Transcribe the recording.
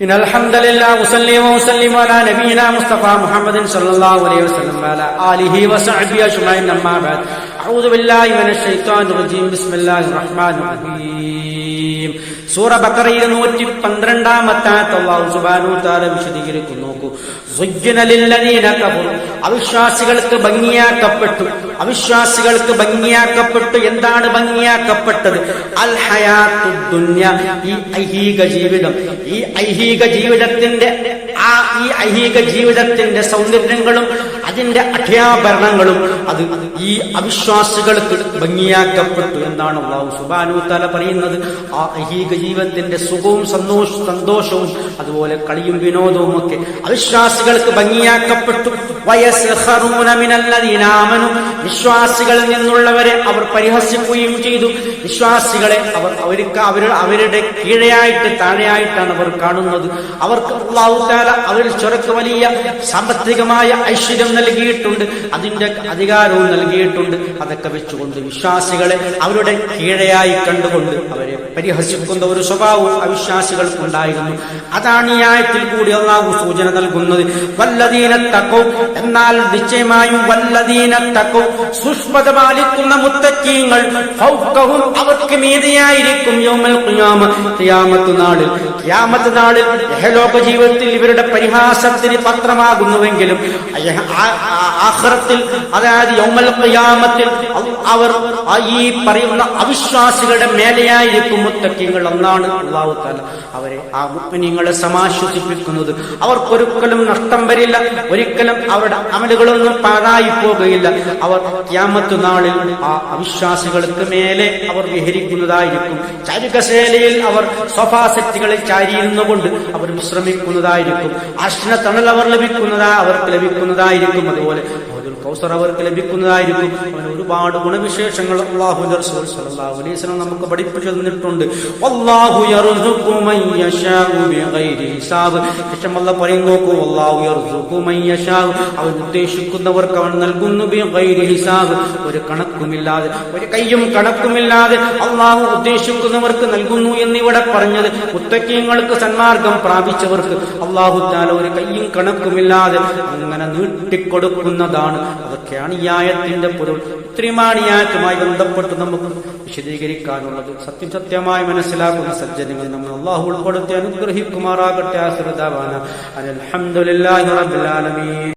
إن الحمد لله أصلي وأسلم على نبينا مصطفى محمد صلى الله عليه وسلم وعلى آله وصحبه أجمعين أما بعد. أعوذ بالله من الشيطان الرجيم بسم الله الرحمن الرحيم സൂറ ബക്കറയിൽ നൂറ്റി പന്ത്രണ്ടാമത്താത്ത അള്ളാഹു സുബാനു താര വിശദീകരിക്കുന്നു നോക്കൂ സുജ്ജന ലില്ലദീന കഫറു. അവിശ്വാസികൾക്ക് ഭംഗിയാക്കപ്പെട്ടു അവിശ്വാസികൾക്ക് ഭംഗിയാക്കപ്പെട്ടു എന്താണ് ഭംഗിയാക്കപ്പെട്ടത് അൽ ഹയാത്തു ദുന്യ ഈ ഐഹിക ജീവിതം ഈ ഐഹിക ജീവിതത്തിന്റെ ആ ഈ ഐഹിക ജീവിതത്തിന്റെ സൗന്ദര്യങ്ങളും അതിന്റെ അഠ്യാഭരണങ്ങളും അത് ഈ അവിശ്വാസികൾക്ക് ഭംഗിയാക്കപ്പെട്ടു എന്നാണ് അള്ളാഹു സുബാനു തല പറയുന്നത്. ആ ഐഹിക ജീവിതത്തിന്റെ സുഖവും സന്തോഷ സന്തോഷവും അതുപോലെ കളിയും വിനോദവും ഒക്കെ അവിശ്വാസികൾക്ക് ഭംഗിയാക്കപ്പെട്ടു. വിശ്വാസികളിൽ നിന്നുള്ളവരെ അവർ പരിഹസിക്കുകയും ചെയ്തു. വിശ്വാസികളെ അവർ അവർക്ക് അവർ അവരുടെ കീഴയായിട്ട് താഴെയായിട്ടാണ് അവർ കാണുന്നത്. അവർക്ക് അള്ളാഹു താല അവർ ചുരക്ക് വലിയ സാമ്പത്തികമായ ഐശ്വര്യം നൽകിയിട്ടുണ്ട്. അതിന്റെ അധികാരവും നൽകിയിട്ടുണ്ട്. അതൊക്കെ വെച്ചുകൊണ്ട് വിശ്വാസികളെ അവരുടെ കീഴയായി കണ്ടുകൊണ്ട് അവരെ പരിഹസിക്കുന്ന ഒരു സ്വഭാവവും അവിശ്വാസികൾക്കുണ്ടായിരുന്നു അതാണ് ഈ ആയത്തിൽ കൂടി അള്ളാഹു സൂചന നൽകുന്നത്. വല്ലതീന തക്കോ എന്നാൽ നിശ്ചയമായും വല്ലതീന തക്കോ സുഷ്മത പാലിക്കുന്ന മുത്തക്കീങ്ങൾ അവർക്ക് മീതിയായിരിക്കും യോമൽ ക്യാമത്ത് നാളിൽ. ക്യാമത്ത് നാളിൽ ഇഹലോക ജീവിതത്തിൽ ഇവരുടെ പരിഹാസത്തിന് പത്രമാകുന്നുവെങ്കിലും അതായത് യൗമൽ ഖിയാമത്തിൽ അവർ ഈ പറയുന്ന അവിശ്വാസികളുടെ മേലെയായിരിക്കും മുത്തക്കിങ്ങൾ ഒന്നാണ് അള്ളാഹു താല അവരെ ആ മുത്തനിങ്ങളെ സമാശ്വസിപ്പിക്കുന്നത്. അവർക്കൊരിക്കലും നഷ്ടം വരില്ല. ഒരിക്കലും അവരുടെ അമലുകളൊന്നും പാഴായി പോകുകയില്ല അവർ ക്യാമത്ത് നാളിൽ ആ അവിശ്വാസികൾക്ക് മേലെ അവർ വിഹരിക്കുന്നതായിരിക്കും. ചാരുകശേലയിൽ അവർ സ്വഭാസക്തികളിൽ ചാരിയിരുന്നുകൊണ്ട് അവർ വിശ്രമിക്കുന്നതായിരിക്കും. ആശ്ന തണൽ അവർ ലഭിക്കുന്നതാ അവർക്ക് ലഭിക്കുന്നതായിരിക്കും അതുപോലെ. ഹൗദുൽ കൗസർ അവർക്ക് ലഭിക്കുന്നതായിരിക്കും. അവന് ഒരുപാട് ഗുണവിശേഷങ്ങൾ വസല്ലം നമുക്ക് പഠിപ്പിച്ചു തന്നിട്ടുണ്ട്. അവൻ ഉദ്ദേശിക്കുന്നവർക്ക് അവൻ നൽകുന്നു ഹിസാബ്. ഒരു കണക്കുമില്ലാതെ ഒരു കയ്യും കണക്കുമില്ലാതെ അള്ളാഹു ഉദ്ദേശിക്കുന്നവർക്ക് നൽകുന്നു എന്നിവിടെ പറഞ്ഞത് മുത്തക്കീങ്ങൾക്ക് സന്മാർഗം പ്രാപിച്ചവർക്ക്. അള്ളാഹു താല ഒരു കയ്യും കണക്കുമില്ലാതെ അങ്ങനെ നീട്ടിക്കൊടുക്കുന്നതാണ് അതൊക്കെയാണ് ഈ ആയത്തിന്റെ പൊരുൾ. ഇത്രയുമാണ് ഈ ആയത്തുമായി ബന്ധപ്പെട്ട് നമുക്ക് വിശദീകരിക്കാനുള്ളത്. സത്യം സത്യമായി മനസ്സിലാക്കുന്ന സജ്ജനങ്ങൾ നമ്മൾ അള്ളാഹു ഉൾപ്പെടുത്തി അനുഗ്രഹിക്കുമാറാകട്ടെ